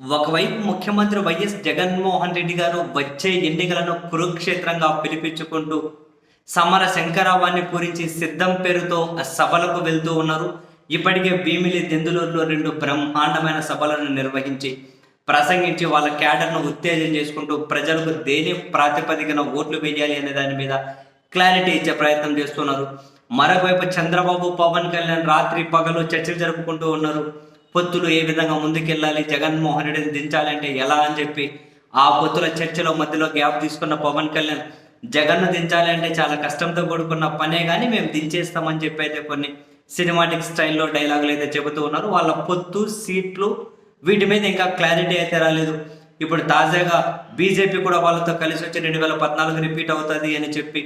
ఒకవైపు ముఖ్యమంత్రి వైఎస్ జగన్మోహన్ రెడ్డి గారు వచ్చే ఎన్నికలను కురుక్షేత్రంగా పిలిపించుకుంటూ సమర శంకరావాన్ని పూరించి సిద్ధం పేరుతో సభలకు వెళ్తూ ఉన్నారు. ఇప్పటికే భీమిలి దెందులూరులో రెండు బ్రహ్మాండమైన సభలను నిర్వహించి ప్రసంగించి వాళ్ళ క్యాడర్ను ఉత్తేజం చేసుకుంటూ ప్రజలకు దేని ప్రాతిపదికన ఓట్లు వేయాలి అనే దాని మీద క్లారిటీ ఇచ్చే ప్రయత్నం చేస్తున్నారు. మరోవైపు చంద్రబాబు పవన్ కళ్యాణ్ రాత్రి పగలు చర్చలు జరుపుకుంటూ ఉన్నారు. పొత్తులు ఏ విధంగా ముందుకెళ్ళాలి? జగన్మోహన్ రెడ్డిని దించాలంటే ఎలా అని చెప్పి ఆ పొత్తుల చర్చలో మధ్యలో గ్యాప్ తీసుకున్న పవన్ కళ్యాణ్ జగన్ను దించాలంటే చాలా కష్టంతో కూడుకున్న పనే కానీ మేము దించేస్తామని చెప్పి అయితే కొన్ని సినిమాటిక్ స్టైల్లో డైలాగులు అయితే చెబుతూ ఉన్నారు. వాళ్ళ పొత్తు సీట్లు వీటి మీద ఇంకా క్లారిటీ అయితే రాలేదు. ఇప్పుడు తాజాగా బీజేపీ కూడా వాళ్ళతో కలిసి వచ్చి రెండు వేల పద్నాలుగు రిపీట్ అవుతుంది అని చెప్పి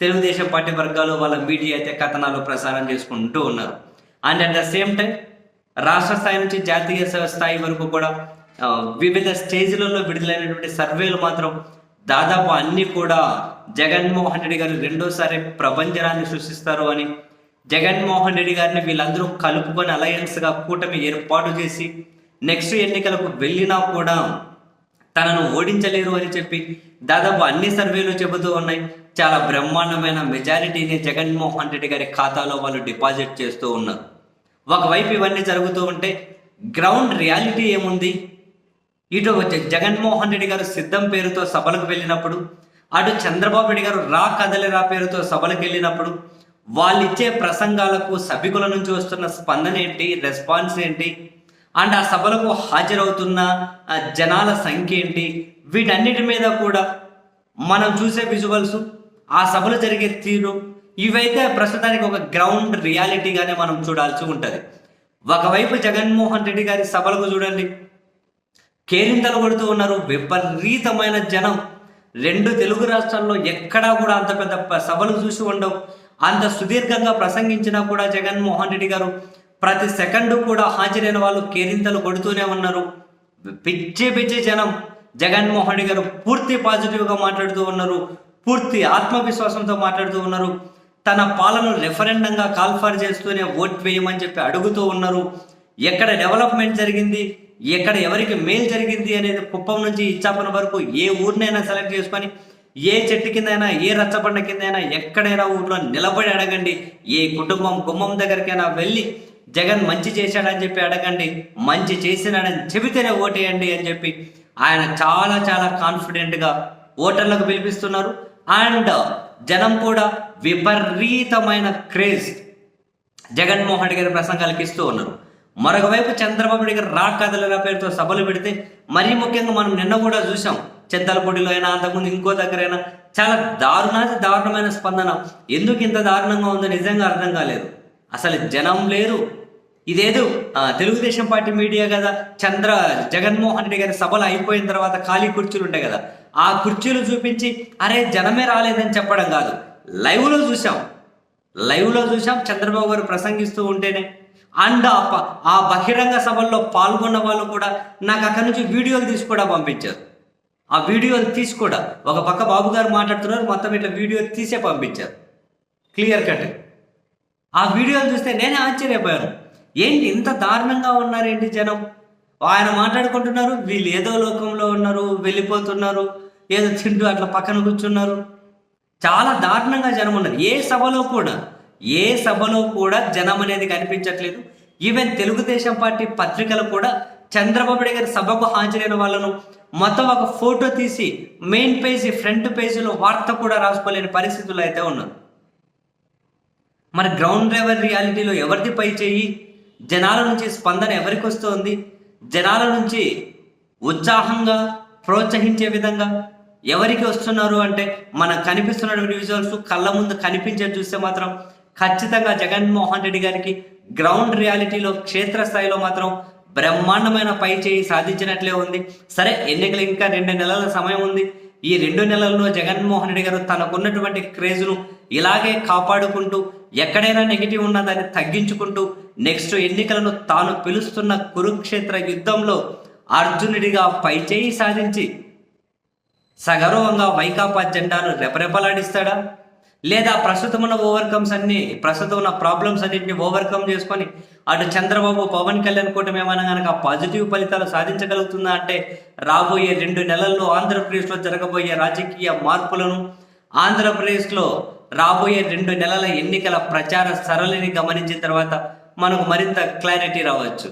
తెలుగుదేశం పార్టీ వర్గాలు వాళ్ళ మీడియా అయితే కథనాలు ప్రసారం చేసుకుంటూ ఉన్నారు. And at the same time రాష్ట్ర స్థాయి నుంచి జాతీయ స్థాయి వరకు కూడా వివిధ స్టేజ్లలో విడుదలైనటువంటి సర్వేలు మాత్రం దాదాపు అన్ని కూడా జగన్మోహన్ రెడ్డి గారు రెండోసారి ప్రపంచరాన్ని సృష్టిస్తారు అని జగన్మోహన్ రెడ్డి గారిని వీళ్ళందరూ కలుపుకొని అలయన్స్గా కూటమి ఏర్పాటు చేసి నెక్స్ట్ ఎన్నికలకు వెళ్ళినా కూడా తనను ఓడించలేరు అని చెప్పి దాదాపు అన్ని సర్వేలు చెబుతూ ఉన్నాయి. చాలా బ్రహ్మాండమైన మెజారిటీని జగన్మోహన్ రెడ్డి గారి ఖాతాలో వాళ్ళు డిపాజిట్ చేస్తూ ఉన్నారు. ఒకవైపు ఇవన్నీ జరుగుతూ ఉంటే గ్రౌండ్ రియాలిటీ ఏముంది? ఇటు వచ్చే జగన్మోహన్ రెడ్డి గారు సిద్ధం పేరుతో సభలకు వెళ్ళినప్పుడు అటు చంద్రబాబు రెడ్డి గారు రా కదలిరా పేరుతో సభలకు వెళ్ళినప్పుడు వాళ్ళు ఇచ్చే ప్రసంగాలకు సభికుల నుంచి వస్తున్న స్పందన ఏంటి? రెస్పాన్స్ ఏంటి? అండ్ ఆ సభలకు హాజరవుతున్న ఆ, జనాల సంఖ్య ఏంటి? వీటన్నిటి మీద కూడా మనం చూసే విజువల్స్ ఆ సభలు జరిగే తీరు ఇవైతే ప్రస్తుతానికి ఒక గ్రౌండ్ రియాలిటీగానే మనం చూడాల్సి ఉంటుంది. ఒకవైపు జగన్మోహన్ రెడ్డి గారి సభలకు చూడండి. కేరింతలు కొడుతూ ఉన్నారు. విపరీతమైన జనం. రెండు తెలుగు రాష్ట్రాల్లో ఎక్కడా కూడా అంత పెద్ద సభలు చూసి ఉండవు. అంత సుదీర్ఘంగా ప్రసంగించినా కూడా జగన్మోహన్ రెడ్డి గారు ప్రతి సెకండ్ కూడా హాజరైన వాళ్ళు కేరింతలు కొడుతూనే ఉన్నారు. పిచ్చి పిచ్చి జనం. జగన్మోహన్ రెడ్డి గారు పూర్తి పాజిటివ్గా మాట్లాడుతూ ఉన్నారు. పూర్తి ఆత్మవిశ్వాసంతో మాట్లాడుతూ ఉన్నారు. తన పాలన రెఫరెండంగా కాల్ఫర్ చేస్తూనే ఓట్ వేయమని చెప్పి అడుగుతూ ఉన్నారు. ఎక్కడ డెవలప్మెంట్ జరిగింది? ఎక్కడ ఎవరికి మేలు జరిగింది అనేది కుప్పం నుంచి ఇచ్చాపన వరకు ఏ ఊరినైనా సెలెక్ట్ చేసుకొని ఏ చెట్టు కిందైనా ఏ రచ్చబండ కిందైనా ఎక్కడైనా ఊర్లో నిలబడి అడగండి. ఏ కుటుంబం గుమ్మం దగ్గరికైనా వెళ్ళి జగన్ మంచి చేశాడని చెప్పి అడగండి. మంచి చేసినాడని చెబితేనే ఓటేయండి అని చెప్పి ఆయన చాలా చాలా కాన్ఫిడెంట్గా ఓటర్లకు పిలిపిస్తున్నారు. అండ్ జనం కూడా విపరీతమైన క్రేజ్ జగన్మోహన్ రెడ్డి గారి ప్రసంగాలకు ఇస్తూ ఉన్నారు. మరొక వైపు చంద్రబాబు నాయుడు గారు రా కథల పేరుతో సభలు పెడితే మరీ ముఖ్యంగా మనం నిన్న కూడా చూసాం చెత్తలపొడిలో అయినా అంతకుముందు ఇంకో దగ్గరైనా చాలా దారుణాది దారుణమైన స్పందన. ఎందుకు ఇంత దారుణంగా ఉందో నిజంగా అర్థం కాలేదు. అసలు జనం లేరు. ఇదేదో తెలుగుదేశం పార్టీ మీడియా కదా. చంద్ర జగన్మోహన్ రెడ్డి గారి సభలు అయిపోయిన తర్వాత ఖాళీ కుర్చీలు ఉంటాయి కదా. ఆ కుర్చీలు చూపించి అరే జనమే రాలేదని చెప్పడం కాదు. లైవ్లో చూసాం లైవ్లో చూసాం చంద్రబాబు గారు ప్రసంగిస్తూ ఉంటేనే. అండ్ ఆ ఆ బహిరంగ సభల్లో పాల్గొన్న వాళ్ళు కూడా నాకు అక్కడి నుంచి వీడియోలు తీసి కూడా పంపించారు. ఆ వీడియోలు తీసి కూడా ఒక పక్క బాబు గారు మాట్లాడుతున్నారు మొత్తం ఇట్లా వీడియో తీసే పంపించారు. క్లియర్ కట్ ఆ వీడియోలు చూస్తే నేనే ఆశ్చర్యపోయాను. ఏంటి ఇంత దారుణంగా ఉన్నారేంటి జనం? ఆయన మాట్లాడుకుంటున్నారు వీళ్ళు ఏదో లోకంలో ఉన్నారు వెళ్ళిపోతున్నారు ఏదో తింటూ అట్లా పక్కన కూర్చున్నారు. చాలా దారుణంగా జనం ఉన్నారు. ఏ సభలో కూడా ఏ సభలో కూడా జనం అనేది కనిపించట్లేదు. ఈవెన్ తెలుగుదేశం పార్టీ పత్రికలు కూడా చంద్రబాబు గారి సభకు హాజరైన వాళ్ళను మొత్తం ఒక ఫోటో తీసి మెయిన్ పేజీ ఫ్రంట్ పేజీలో వార్త కూడా రాసుకోలేని పరిస్థితులు అయితే ఉన్నారు. మరి గ్రౌండ్ లెవెల్ రియాలిటీలో ఎవరిది పై చేయి? జనాల నుంచి స్పందన ఎవరికి వస్తుంది? జనాల నుంచి ఉత్సాహంగా ప్రోత్సహించే విధంగా ఎవరికి వస్తున్నారు అంటే మనకు కనిపిస్తున్నటువంటి విజువల్స్ కళ్ళ ముందు కనిపించే చూస్తే మాత్రం ఖచ్చితంగా జగన్మోహన్ రెడ్డి గారికి గ్రౌండ్ రియాలిటీలో క్షేత్రస్థాయిలో మాత్రం బ్రహ్మాండమైన పై చేయి సాధించినట్లే ఉంది. సరే ఎన్నికలు ఇంకా రెండు నెలల సమయం ఉంది. ఈ రెండు నెలల్లో జగన్మోహన్ రెడ్డి గారు తనకున్నటువంటి క్రేజ్ను ఇలాగే కాపాడుకుంటూ ఎక్కడైనా నెగిటివ్ ఉన్న దాన్ని తగ్గించుకుంటూ నెక్స్ట్ ఎన్నికలను తాను పిలుస్తున్న కురుక్షేత్ర యుద్ధంలో అర్జునుడిగా పైచేయి సాధించి సగౌరవంగా వైకాపా జెండాను రెపరెపలాడిస్తాడా? లేదా ప్రస్తుతం ఉన్న ఓవర్కమ్స్ అన్ని ప్రస్తుతం ఉన్న ప్రాబ్లమ్స్ అన్నింటిని ఓవర్కమ్ చేసుకొని అటు చంద్రబాబు పవన్ కళ్యాణ్ కూటమి ఏమైనా కనుక పాజిటివ్ ఫలితాలు సాధించగలుగుతుందా అంటే రాబోయే రెండు నెలల్లో ఆంధ్రప్రదేశ్లో జరగబోయే రాజకీయ మార్పులను ఆంధ్రప్రదేశ్లో రాబోయే రెండు నెలల ఎన్నికల ప్రచార సరళిని గమనించిన తర్వాత మనకు మరింత క్లారిటీ రావచ్చు.